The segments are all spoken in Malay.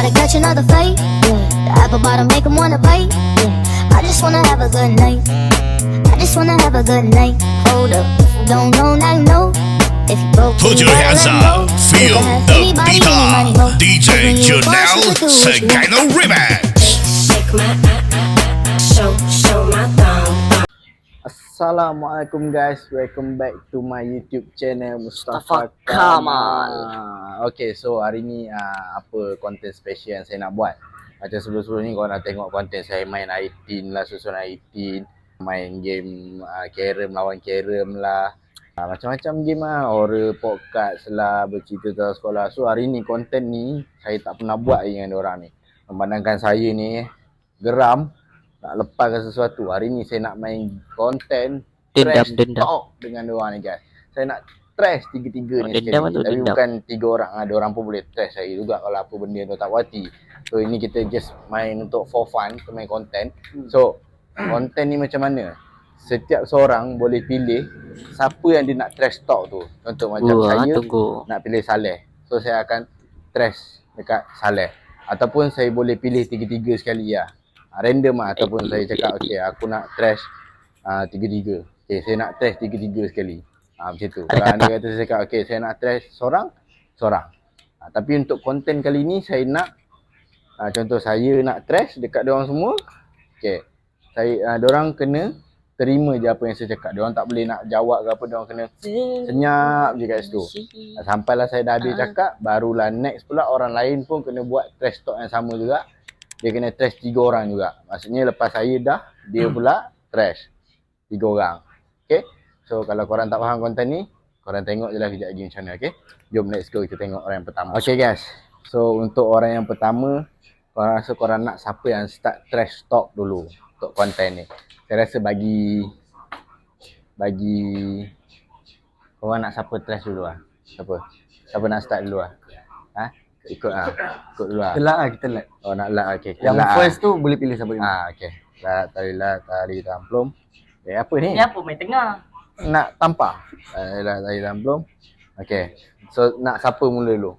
Gotta catch another fight. Yeah. The apple bottom make 'em wanna bite. Yeah. I just wanna have a good night. I just wanna have a good night. Hold up. Don't know, now you know. If you broke, Put you your hands let go. up, feel the beat up. DJ When you a boss, Janelle you can do what you want. Segano Remix. Shake my uh, uh, uh, show show my thumb. Assalamualaikum guys, welcome back to my YouTube channel Mustafa, Mustafa Kamal. Okay, so hari ni uh, apa konten special yang saya nak buat? Macam sebelum-sebelum ni korang dah tengok konten saya main I-18 lah, susun I-18 Main game uh, carom, lawan carom lah. Uh, Macam-macam game lah, horror, podcast lah, bercerita tentang sekolah. So hari ni konten ni saya tak pernah buat dengan orang ni. Memandangkan saya ni geram nak lepaskan sesuatu. Hari ni saya nak main konten Dendam, trash dendam. talk dengan diorang ni guys. Saya nak trash tiga-tiga Oh, ni dendam sekali. Tapi dendam. bukan tiga orang. Ada orang pun boleh trash saya juga kalau apa benda tu tak wati. So ini kita just main untuk for fun, kita main konten. So konten ni macam mana? Setiap seorang boleh pilih siapa yang dia nak trash talk tu. Contoh macam Wah, saya tunggu. nak pilih Saleh. So saya akan trash dekat Saleh. Ataupun saya boleh pilih tiga-tiga sekali lah. Ha, random lah. Ataupun saya cakap, okay aku nak trash uh, tiga-tiga. Okay, saya nak trash tiga-tiga sekali. Ha, macam tu. Kalau anda kata saya cakap, okay saya nak trash seorang, seorang. Ha, tapi untuk konten kali ni saya nak, uh, contoh saya nak trash dekat diorang semua. Okay. Saya, uh, diorang kena terima je apa yang saya cakap. Diorang tak boleh nak jawab ke apa. Diorang kena senyap je kat situ. Sampailah saya dah habis cakap, barulah next pula orang lain pun kena buat trash talk yang sama juga. Dia kena trash tiga orang juga. Maksudnya lepas saya dah, dia pula trash. Tiga orang. Okay. So kalau korang tak faham konten ni, korang tengok je lah kejap lagi macam mana. Okay. Jom let's go kita tengok orang yang pertama. Okay guys. So untuk orang yang pertama, korang rasa korang nak siapa yang start trash talk dulu untuk konten ni. Saya rasa bagi bagi korang nak siapa trash dulu lah. Siapa? Siapa nak start dulu lah? Ha? Ikut ah. Ikut dulu lah. Kelak lah kita lat. Oh nak lah okey. Yang Kelak first tu boleh pilih siapa yang Ah okey. Lah tali lah tali tamplum. Eh apa ni? Ni apa main tengah? Nak tampar. Eh lah tali tamplum. Okey. So nak siapa mula dulu?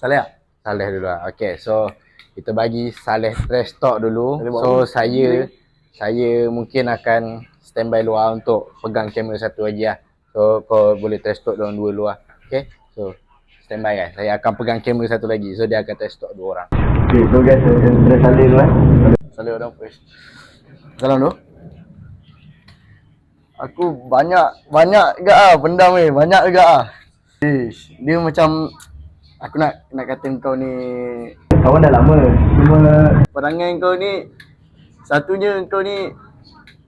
Saleh tak? Saleh dulu lah. Okey. So kita bagi Saleh trash talk dulu. So saya saya mungkin akan standby luar untuk pegang kamera satu lagi lah. So kau boleh trash talk dalam dua luar. Okey. So standby guys. Saya akan pegang kamera satu lagi. So dia akan trash talk dua orang. Okay, so guys, kita Saleh dulu eh. Saleh orang first. Salam tu. Aku banyak banyak juga ah pendam ni, banyak juga ah. Ish, dia macam aku nak nak kata kau ni kawan dah lama. Cuma perangai kau ni satunya kau ni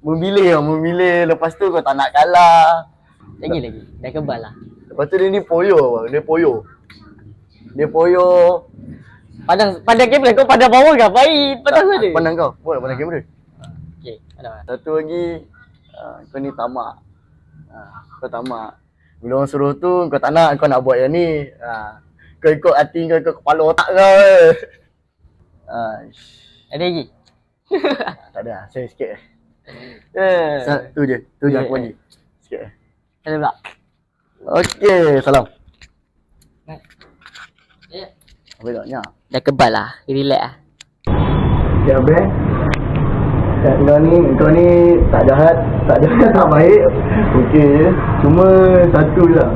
memilih tau, memilih lepas tu kau tak nak kalah. Lagi lagi. Dah kebal lah. Lepas tu dia ni poyo dia poyo. Dia poyo. Padang padang kamera kau pada bawah ke baik? Padang saja. Pandang kau. Buat pandang kamera. Okey, ada. Satu lagi uh, kau ni tamak. Uh, kau tamak. Bila orang suruh tu kau tak nak kau nak buat yang ni. Uh, kau ikut hati kau ikut kepala otak kau. Uh, Ada lagi. tak ada lah, saya sikit. eh. Satu je, tu je aku bagi. Sikit. eh. Ada pula. Okey, salam. Ya. Nyak? Dah kebal lah. Relax lah. Okay, Abel. Kat kau ni, kau ni tak jahat, tak jahat, tak baik. Okey je. Cuma satu je lah.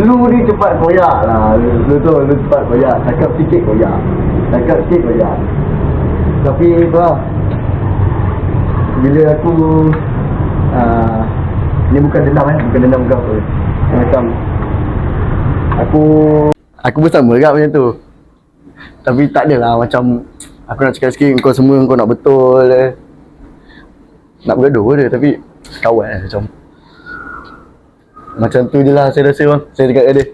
Lu ni cepat koyak lah. Lu, lu tu, lu cepat koyak. Cakap sikit koyak. Cakap sikit koyak. Tapi tu lah. Bila aku uh, Ni bukan dendam eh, bukan dendam kau tu. Macam Aku Aku pun sama juga macam tu tapi tak adalah macam aku nak cakap sikit kau semua kau nak betul eh. Nak bergaduh je tapi kawan eh macam macam tu je lah saya rasa bang. Saya dekat dia.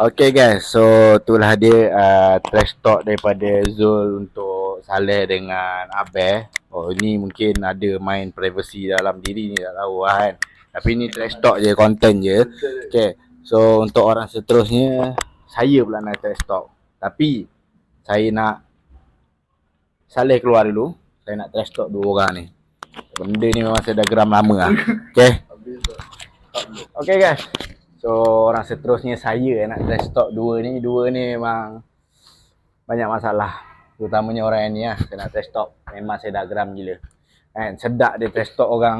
Okay guys, so itulah dia uh, trash talk daripada Zul untuk Saleh dengan Abel. Oh ni mungkin ada main privacy dalam diri ni tak tahu lah kan. Tapi ni trash talk je, content je. Okay, so untuk orang seterusnya, saya pula nak trash talk. Tapi saya nak Saleh keluar dulu. Saya nak trash talk dua orang ni. Benda ni memang saya dah geram lama lah. Okay. Okay guys. So orang seterusnya saya yang nak trash talk dua ni. Dua ni memang banyak masalah. Terutamanya orang yang ni lah. Saya nak trash talk. Memang saya dah geram gila. Kan, sedap dia trash talk orang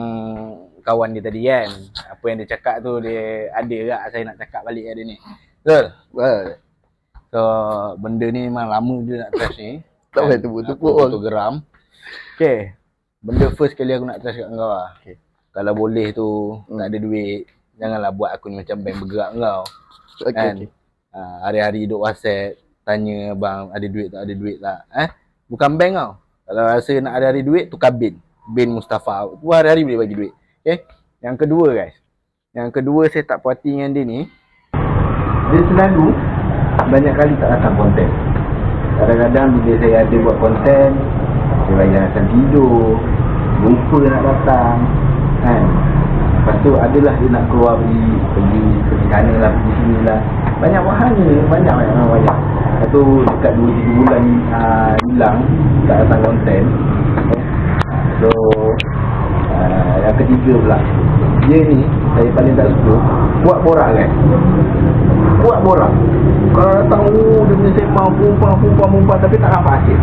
kawan dia tadi kan. Apa yang dia cakap tu dia ada tak saya nak cakap balik kat dia ni. Betul? Betul. So, benda ni memang lama je nak trash ni. Tak payah Kan, tepuk-tepuk pun. betul geram. Okay. Benda first kali aku nak trash kat kau lah. Okay. Kalau boleh tu, Hmm. tak ada duit. Janganlah buat aku ni macam bank bergerak kau. Okay, Kan? okay. Ah, hari-hari duduk WhatsApp, tanya bang ada duit tak, ada duit tak. Eh? Bukan bank tau. Kalau rasa nak hari-hari duit, tukar bin. Bin Mustafa. Tu hari-hari boleh bagi duit. Okay? Yang kedua guys. Yang kedua saya tak puas hati dengan dia ni. Dia selalu banyak kali tak datang konten. Kadang-kadang bila saya ada buat konten, saya bayar datang tidur, lupa nak datang. Kan? Lepas tu adalah dia nak keluar pergi pergi pergi sana lah, pergi sini lah. Banyak wahannya, banyak banyak banyak. banyak. Lepas tu dekat 2 3 bulan uh, hilang tak datang konten. So uh, yang ketiga pula. Dia ni saya paling tak suka buat borak kan. Buat borak. Kalau datang oh, dia punya sembang pumpah pumpah pumpah tapi tak nampak hasil.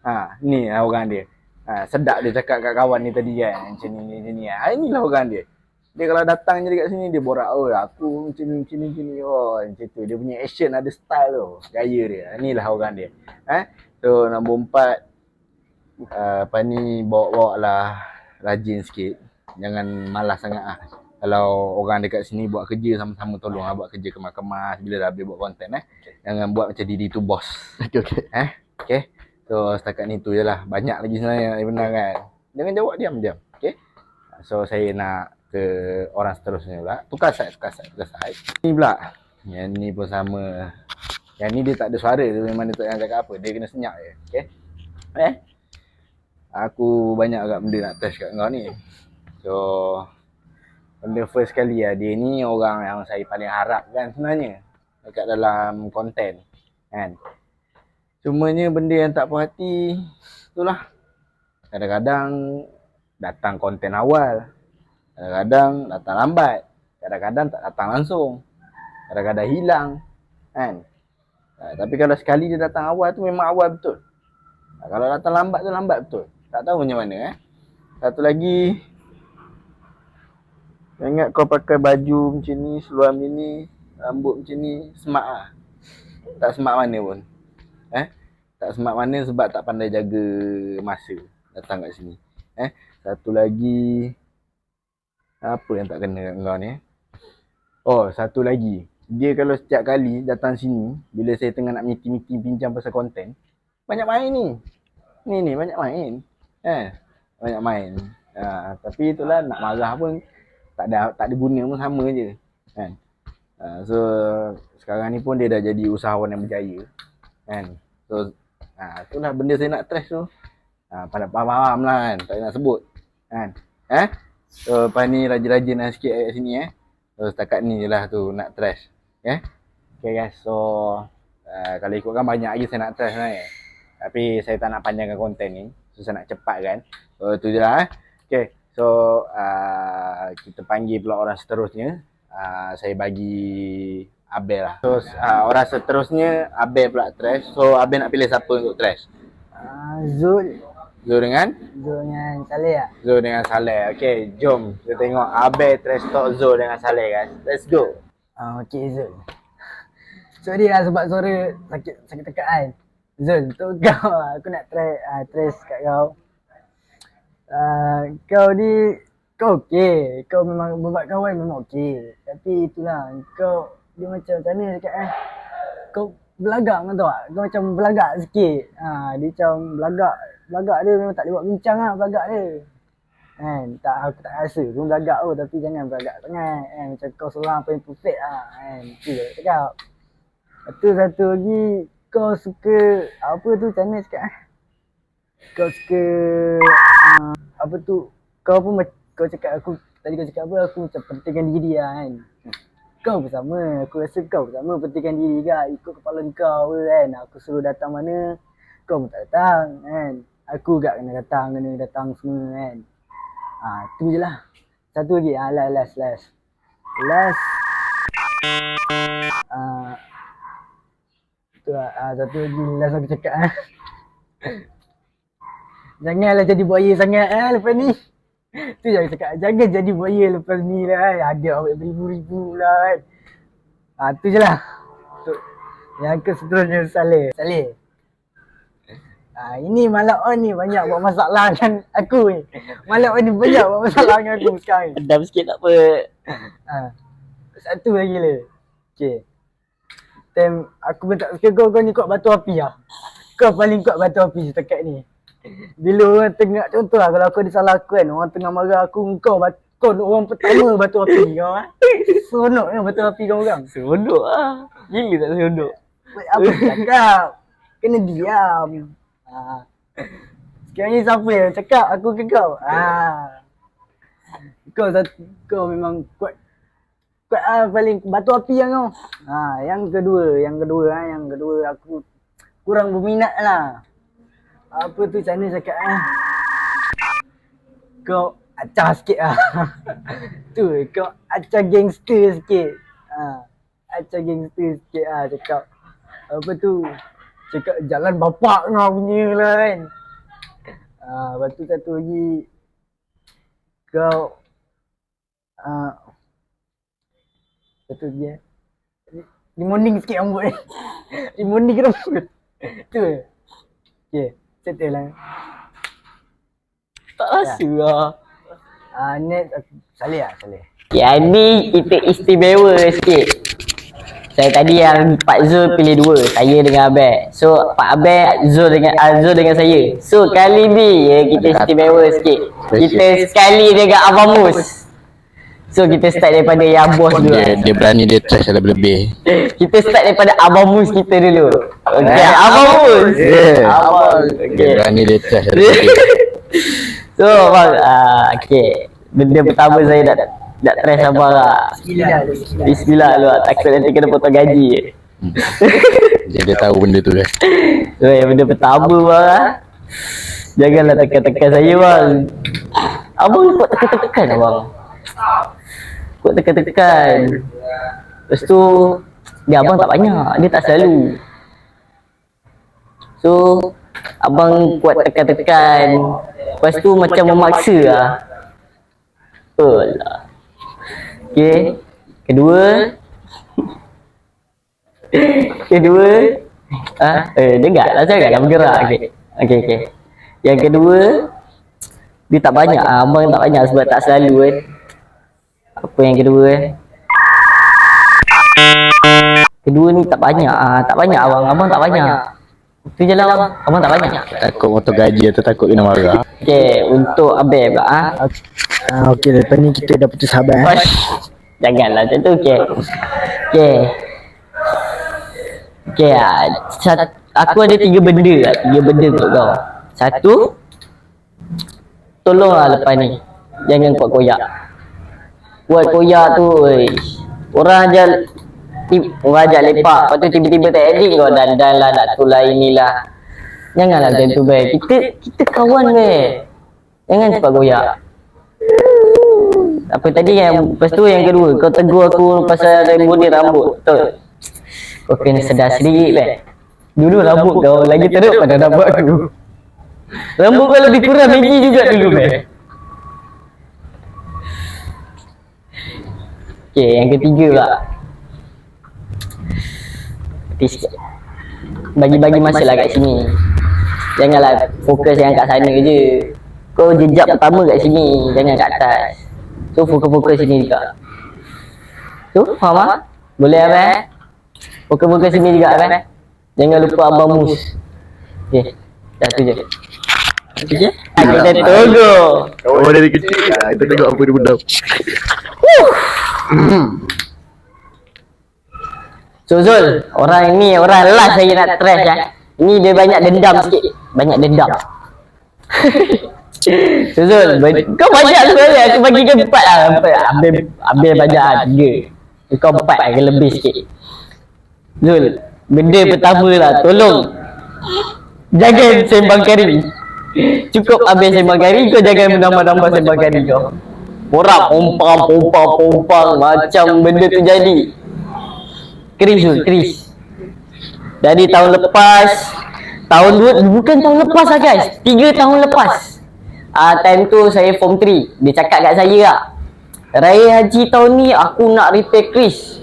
Ha, ni lah orang dia. Ha, sedap dia cakap kat kawan ni tadi kan. Macam ni, macam ni. Ha, inilah orang dia. Dia kalau datang je dekat sini, dia borak. Oh, aku macam ni, macam ni, macam ni. Oh, macam tu. Dia punya action ada style tu. Gaya dia. Inilah orang dia. Eh? So, nombor empat. Uh, apa ni, bawa-bawa lah rajin sikit. Jangan malas sangat lah. Kalau orang dekat sini buat kerja sama-sama tolong lah buat kerja kemas-kemas bila dah habis buat konten eh. Jangan buat macam diri tu bos. Okay, okay. Eh, okay. So setakat ni tu je lah. Banyak lagi sebenarnya yang benar kan. Jangan jawab diam-diam. Okay. So saya nak ke orang seterusnya pula. Tukar side, tukar side, tukar side. Ni pula. Yang ni pun sama. Yang ni dia tak ada suara tu memang dia tak payah cakap apa. Dia kena senyap je. Okay. Eh. Aku banyak agak benda nak test kat kau ni. So benda first kali lah. Dia ni orang yang saya paling harap kan sebenarnya. Dekat dalam konten. Kan. Cumanya benda yang tak puas hati itulah. Kadang-kadang datang konten awal. Kadang-kadang datang lambat. Kadang-kadang tak datang langsung. Kadang-kadang hilang. Kan? Ha, tapi kalau sekali dia datang awal tu memang awal betul. Ha, kalau datang lambat tu lambat betul. Tak tahu macam mana eh. Satu lagi saya ingat kau pakai baju macam ni, seluar macam ni, rambut macam ni, smart ah. Tak smart mana pun. Eh? Tak smart mana sebab tak pandai jaga masa datang kat sini. Eh? Satu lagi apa yang tak kena kat kau ni? eh? Oh, satu lagi. Dia kalau setiap kali datang sini, bila saya tengah nak meeting-meeting bincang pasal konten, banyak main ni. Ni ni banyak main. Eh, banyak main. Ha, tapi itulah nak marah pun tak ada tak ada guna pun sama je. Kan? Ha, so sekarang ni pun dia dah jadi usahawan yang berjaya. Kan? So ha, itulah benda saya nak trash tu. Ha, pada faham lah kan. Tak nak sebut. Kan? Eh? So lepas ni rajin-rajin lah sikit kat sini eh. So setakat ni je lah tu nak trash. Okay? Okay guys. So uh, kalau ikutkan banyak lagi saya nak trash sebenarnya. Tapi saya tak nak panjangkan konten ni. So saya nak cepatkan. So tu je lah eh. Okay. So uh, kita panggil pula orang seterusnya. Uh, saya bagi Abel lah. So uh, orang seterusnya Abel pula trash. So Abel nak pilih siapa untuk trash? Ah, Zul. Zul dengan? Zul dengan Saleh tak? Zul dengan Saleh. Okay, jom kita tengok Abel trash talk Zul dengan Saleh guys. Let's go. Ah, okey Zul. Sorry lah sebab suara sakit sakit tekak kan. Zul, tu kau aku nak try uh, trace kat kau. Uh, kau ni kau okey. Kau memang berbuat kawan memang okey. Tapi itulah kau dia macam macam mana cakap eh. Kau belagak kau tahu tak? Kau macam belagak sikit. Ha, dia macam belagak. Belagak dia memang tak boleh buat bincang lah belagak dia. Kan? Tak, aku tak rasa pun belagak tu. Tapi jangan belagak sangat. Kan? Macam kau seorang paling perfect lah. Kan? Itu je cakap. Lepas tu satu lagi. Kau suka apa tu macam mana cakap? Kau suka uh, apa tu? Kau pun kau cakap aku tadi kau cakap apa aku macam pentingkan diri lah kan. Kau pun sama. Aku rasa kau pun sama pentingkan diri kan. Ikut kepala kau kan. Aku suruh datang mana. Kau pun tak datang kan. Aku gak kena datang. Kena datang semua kan. Ah, tu je lah. Satu lagi. Ah, last, last, last. Last. Ah, Tu lah, ah, satu lagi last aku cakap ah. Janganlah jadi buaya sangat ah lepas ni. Tu yang aku cakap, jangan jadi buaya lepas ni lah kan. Ada awak beribu-ribu lah kan. Ah tu je lah. Tu. Yang ke seterusnya Saleh. Saleh. Ah ini Malak On ni banyak buat masalah dengan aku ni. Malak On ni banyak buat masalah dengan aku sekarang. ni. Dam sikit tak apa. Ah. Satu lagi le. Okay. Time aku pun tak suka kau, kau ni kuat batu api lah. Kau paling kuat batu api setakat ni. Bila orang tengah, contoh lah kalau aku ada salah aku kan, orang tengah marah aku, kau bat, kau orang pertama batu api kau ah. Seronok kan batu api kau orang. Seronok ah. Gila tak seronok. Apa cakap? Kena diam. Ah. Sekarang ni siapa yang cakap aku ke kau? Ah. Kau satu, kau memang kuat ah paling batu api yang kau. Ha, yang kedua, yang kedua ah, yang kedua aku kurang berminat lah. Apa tu mana cakap ah? Kau acah sikit ah. tu kau acah gangster sikit. Ha. Acah gangster sikit ah cakap. Apa tu? Cakap jalan bapak kau punya lah kan. Ah, lepas tu satu lagi kau ah satu lagi eh. Remonding sikit rambut ni. Remonding rambut. Tu. Okay, settle lah. Tak rasa lah. Ah, next aku Saleh lah, Saleh. Yang ni kita istimewa sikit. Saya tadi yang Pak Zul pilih dua, saya dengan Abel. So Pak Abel, Zul dengan uh, Zul dengan saya. So kali ni ya, kita istimewa sikit. Kita sekali dengan Abang Mus. So kita start daripada yang bos dulu. Dia, dia berani dia trash lebih-lebih. Kita start daripada Abang Mus kita dulu. Okay, Abang Mus. Yeah. Abang. Dia Okay. berani dia trash lebih-lebih. So abang, uh, okay. Benda pertama saya nak nak try abang lah. Bismillah dulu. Bismillah lu lah. Takut nanti kena potong gaji. Dia, dia tahu benda tu kan. So yang benda pertama bang lah. Janganlah tekan-tekan saya bang. Abang kuat tekan-tekan abang. Kuat tekan-tekan. Lepas tu, dia abang tak banyak. Dia tak selalu. So, abang kuat tekan-tekan. Lepas tu macam memaksa lah. Betul lah. Okay. Kedua. Kedua. Ah, eh dengar lah janganlah bergerak. Okey. Okey okey. Yang kedua dia tak banyak ah, abang tak banyak sebab tak selalu kan. Apa yang kedua eh? Kedua ni tak banyak ah, tak banyak abang, abang tak banyak. Itu je lah abang, abang tak banyak. Takut motor gaji atau takut kena marah. Okey, untuk Abel pula ah. Ah, okey, lepas ni kita dah putus sahabat eh. Janganlah macam tu okey. Okey. Okey, ah, sat- aku ada tiga benda lah, tiga benda untuk kau. Satu, tolonglah lepas ni. Jangan kuat koyak. Kuat koyak tu, ish. orang aja orang ajak lepak, lepas tu tiba-tiba tak edit kau dan dan lah nak tulai inilah. Janganlah macam tu, be. Kita kita kawan, be. Jangan cepat koyak. Apa tadi yang lepas tu yang kedua kau tegur aku pasal rambut ni rambut. Betul. Kau kena sedar sedikit be. Dulu rambut kau lagi teruk pada rambut aku. Rambut kau lebih kurang Maggi juga dulu be. Okay, yang ketiga pula. Sikit. Bagi-bagi masa lah kat sini. Janganlah fokus yang kat sana je. Kau jejak pertama kat sini, jangan kat atas. So fokus-fokus sini juga. Tu, faham tak? Boleh apa? Eh? Fokus-fokus sini juga apa? Jangan lupa abang mus. Okay, dah tu je. Je. Ah, Kita tunggu. Oh dari kecil lah. Kita tengok apa dia benda. So Zul, orang ni orang last saya nak trash ya. Ini dia banyak dendam sikit. Banyak dendam. Zul, kau banyak sebenarnya. Aku bagi kau empat lah. Ambil, ambil banyak lah. Tiga. Kau empat lah. Kau lebih sikit. Zul, benda pertama lah. Tolong. Jangan sembang kari. Cukup habis sembang kari. Kau jangan menambah-nambah sembang kari kau. Orang pompang, pompang, pompang. Macam benda tu jadi. Chris Zul, Chris. Dari tahun lepas Tahun dua Bukan tahun lepas lah guys Tiga tahun lepas Ah uh, Time tu saya form 3 Dia cakap kat saya lah Raya haji tahun ni Aku nak repair Chris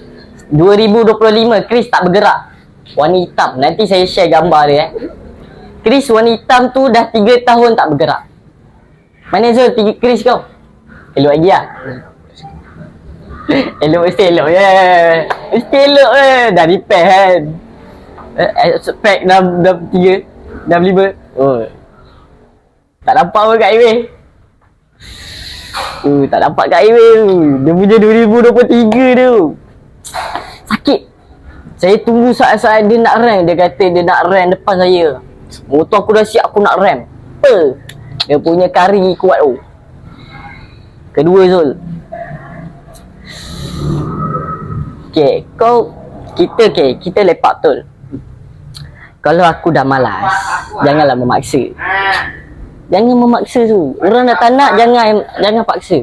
2025 Chris tak bergerak Warna hitam Nanti saya share gambar dia eh Chris warna hitam tu Dah 3 tahun tak bergerak Mana Zul tiga Chris kau Elok lagi lah Elok mesti elok ya. Mesti elok eh. Dah repair kan. Aspek dah dah tiga. Dah lima. Oh. Tak nampak pun kat highway. Uh, tak nampak kat highway tu. Dia punya 2023 tu. Sakit. Saya tunggu saat-saat dia nak rem. Dia kata dia nak rem depan saya. Motor aku dah siap aku nak rem. Apa? Dia punya kari kuat tu. Kedua Zul. Okay, kau kita okay, kita lepak betul. Kalau aku dah malas, janganlah memaksa. Jangan memaksa tu. Orang dah tak nak jangan jangan paksa.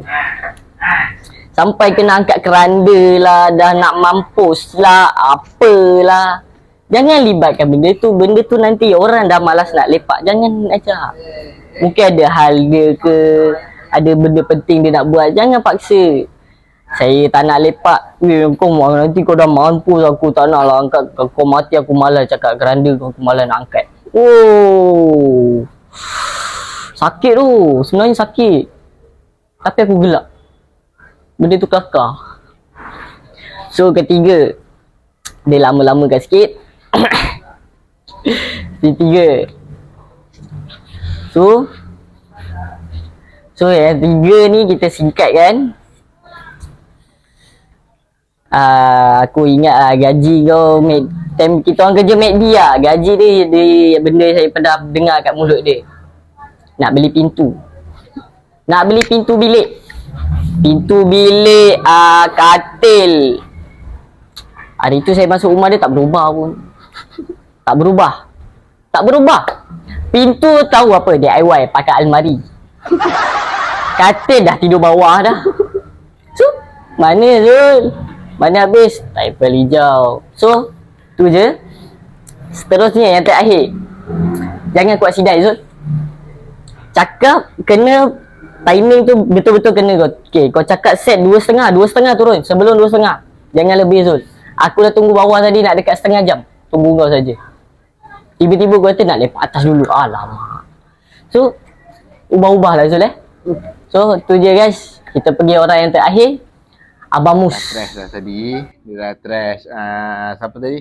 Sampai kena angkat keranda lah, dah nak mampus lah, apalah. Jangan libatkan benda tu. Benda tu nanti orang dah malas nak lepak. Jangan ajak. Mungkin ada hal dia ke, ada benda penting dia nak buat. Jangan paksa. Saya tak nak lepak. Eh kau nanti kau dah mampus aku tak nak lah angkat. Kau mati aku malas cakap keranda kau. Aku malas nak angkat. Oh. Sakit tu. Sebenarnya sakit. Tapi aku gelak. Benda tu kakak So ketiga. Dia lama-lamakan sikit Ketiga So So yang tiga ni kita singkatkan uh, aku ingat lah gaji kau mate, time kita orang kerja MACD lah. Gaji dia, dia benda saya pernah dengar kat mulut dia. Nak beli pintu. Nak beli pintu bilik. Pintu bilik uh, katil. Hari tu saya masuk rumah dia tak berubah pun tak berubah tak berubah pintu tahu apa DIY pakai almari katil dah tidur bawah dah so mana Zul mana habis? Typal hijau. So, tu je. Seterusnya yang terakhir. Jangan kuat sidai Zul. Cakap kena timing tu betul-betul kena kau. Okay, kau cakap set dua setengah, dua setengah turun. Sebelum dua setengah. Jangan lebih Zul. Aku dah tunggu bawah tadi nak dekat setengah jam. Tunggu kau saja. Tiba-tiba kau kata nak lepak atas dulu. Alamak. So, ubah-ubah lah Zul eh. So, tu je guys. Kita pergi orang yang terakhir. Abang Mus. Trash dah tadi. Dia dah trash. Uh, siapa tadi?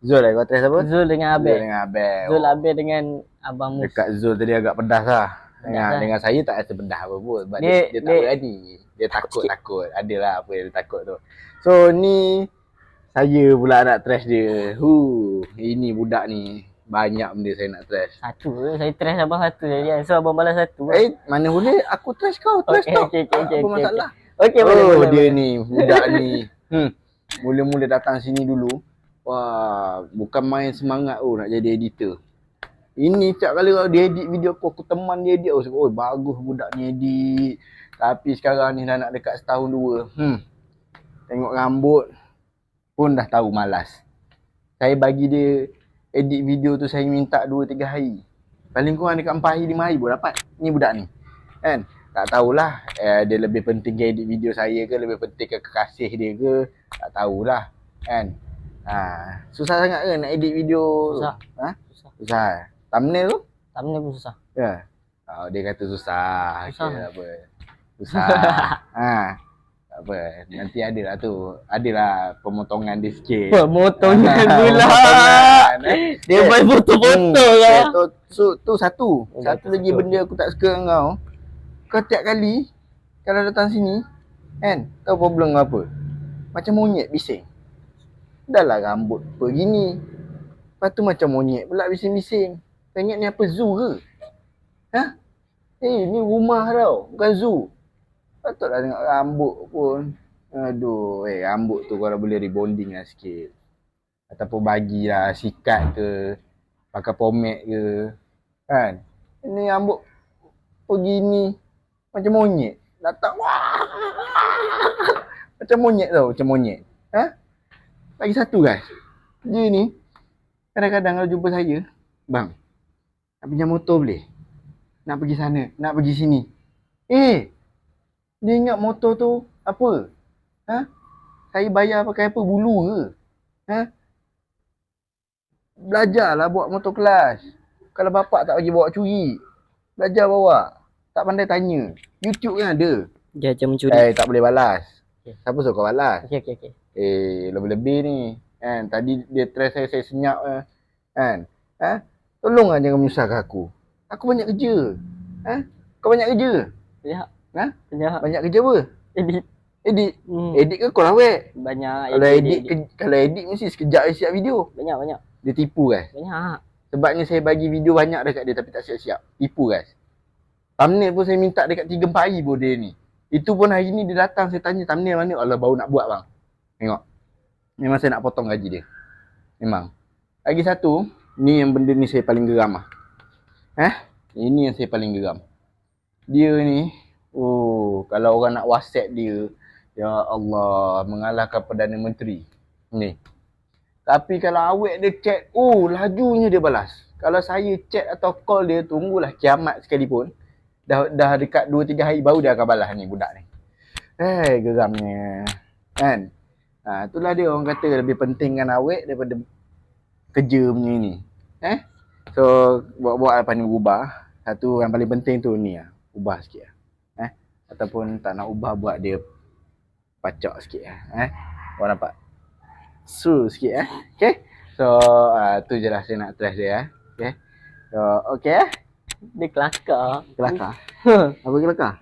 Zul lah. Kau trash siapa? Zul dengan Abel. Zul dengan Abel. Zul Abel dengan Abang Mus. Dekat Zul tadi agak pedas lah. Dengan, lah. dengan saya tak rasa pedas apa pun. Sebab Dia- dia, dia, tak dia- berani. Dia takut sikit. takut. Adalah apa yang dia takut tu. So ni saya pula nak trash dia. Hu, ini budak ni. Banyak benda saya nak trash. Satu je. Saya trash abang satu je. kan. So abang balas satu. Eh, mana boleh aku trash kau, trash Okey, kau. okey, okey, okey, apa okey, masalah? Okey, oh, boleh, boleh. dia boleh. ni, budak ni. Hmm. Mula-mula datang sini dulu. Wah, bukan main semangat oh nak jadi editor. Ini setiap kali kalau dia edit video aku, aku teman dia edit. Oh, oh bagus budak ni edit. Tapi sekarang ni dah nak dekat setahun dua. Hmm. Tengok rambut pun dah tahu malas. Saya bagi dia edit video tu saya minta 2 3 hari. Paling kurang dekat 4 hari 5 hari pun dapat. Ni budak ni. Kan? Tak tahulah eh, dia lebih penting ke edit video saya ke lebih penting ke kekasih dia ke tak tahulah kan ha, susah sangat ke nak edit video tu? Susah. ha? Susah. susah thumbnail tu Thumbnail pun susah. ya oh, dia kata susah Susah. okay, tak apa susah ha apa nanti ada lah tu adalah pemotongan dia sikit Pemotongan Ah, pula. pemotongan, eh. Dia Eh, main foto-foto Hmm, lah. eh, tu, tu, tu satu. Oh, Satu lagi betul. benda aku tak suka dengan kau. Kau tiap kali kalau datang sini, kan? Tahu problem kau apa? Macam monyet bising. Dah lah rambut begini. Lepas tu macam monyet pula bising-bising. Kau ingat ni apa zoo ke? Ha? Eh, ni rumah tau. Bukan zoo. Patutlah tengok rambut pun. Aduh, eh rambut tu kalau boleh rebonding lah sikit. Ataupun bagilah sikat ke pakai pomade ke kan ini rambut begini macam monyet datang wah macam monyet tau macam monyet ha lagi satu guys dia ni Kadang-kadang kalau jumpa saya, bang, nak pinjam motor boleh? Nak pergi sana, nak pergi sini. Eh, dia ingat motor tu apa? Ha? Saya bayar pakai apa? Bulu ke? Ha? Belajarlah buat motor kelas. Kalau bapak tak bagi bawa curi, belajar bawa. Tak pandai tanya. YouTube kan ada. Dia macam mencuri. Eh, tak boleh balas. Okay. Siapa suruh kau balas? Okey, okey, okey. Eh, lebih-lebih ni. Kan, tadi dia try saya, saya senyap eh. Kan? Ha? Tolonglah jangan menyusahkan aku. Aku banyak kerja. Ha? Kau banyak kerja? Sekejap. Ha? Sekejap. Banyak kerja apa? Edit. Edit. Hmm. Edit ke kau awet? Banyak. Kalau edit, ke, kalau edit mesti sekejap dia siap video. Banyak, banyak. Dia tipu guys. Banyak. Sebabnya saya bagi video banyak dekat dia tapi tak siap-siap. Tipu guys. Thumbnail pun saya minta dekat 3 4 hari pun dia ni. Itu pun hari ni dia datang saya tanya thumbnail mana. Allah baru nak buat bang. Tengok. Memang saya nak potong gaji dia. Memang. Lagi satu, ni yang benda ni saya paling geram ah. Eh? Ini yang saya paling geram. Dia ni, oh, kalau orang nak WhatsApp dia, ya Allah, mengalahkan Perdana Menteri. Ni. Tapi kalau awet dia chat, oh lajunya dia balas. Kalau saya chat atau call dia, tunggulah kiamat sekalipun. Dah dah dekat 2 3 hari baru dia akan balas ni budak ni. Eh, geramnya. Kan? Ha, itulah dia orang kata lebih penting kan awet daripada kerja punya ni. Eh? So, buat-buat apa ni berubah. Satu yang paling penting tu ni lah. Ubah sikit lah. Eh? Ataupun tak nak ubah buat dia pacak sikit lah. Eh? Orang nampak? Su sikit eh. Okay? So, uh, tu je lah saya nak trash dia eh. Okay? So, okay eh? Dia kelakar. Kelakar. Apa kelakar?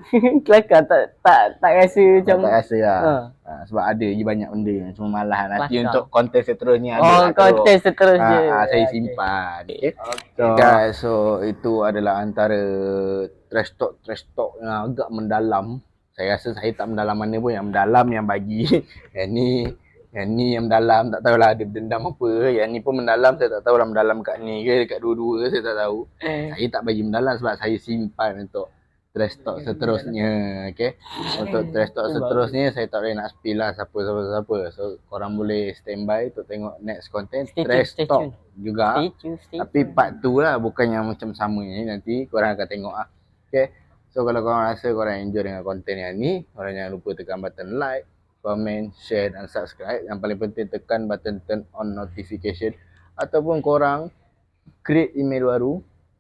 kelakar tak tak tak rasa macam tak rasa lah. Ha. Ha, sebab ada je banyak benda yang cuma malah nanti Kelakar. untuk konten seterusnya ada Oh, lah konten seterusnya. Ha, ha, saya Okay. simpan. Okay. Okay. So, guys, so itu adalah antara trash talk trash talk yang agak mendalam. Saya rasa saya tak mendalam mana pun yang mendalam yang bagi. yang ni yang ni yang mendalam tak tahulah ada dendam apa. Yang ni pun mendalam saya tak tahulah mendalam kat ni ke dekat dua-dua saya tak tahu. Eh. Saya tak bagi mendalam sebab saya simpan untuk trash talk seterusnya. Okay. Untuk trash talk seterusnya saya tak boleh nak spill lah siapa siapa siapa. So korang boleh standby untuk tengok next content Stay trash stay talk tune. juga. Stay tune, stay Tapi part tu lah bukan yang macam sama ni nanti korang akan tengok lah. Okay. So kalau korang rasa korang enjoy dengan konten yang ni, korang jangan lupa tekan button like, comment, share dan subscribe. Yang paling penting tekan button turn on notification. Ataupun korang create email baru,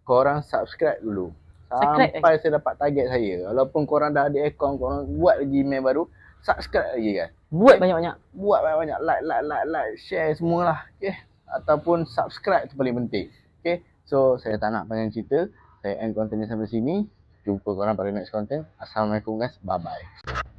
korang subscribe dulu. Subscribe Sampai saya dapat target saya. Walaupun korang dah ada account, korang buat lagi email baru, subscribe lagi guys. Buat banyak-banyak. buat banyak-banyak. Like like like like share semualah okey ataupun subscribe tu paling penting okey so saya tak nak panjang cerita. Saya end content ni sampai sini. Jumpa korang pada next content. Assalamualaikum guys. Bye bye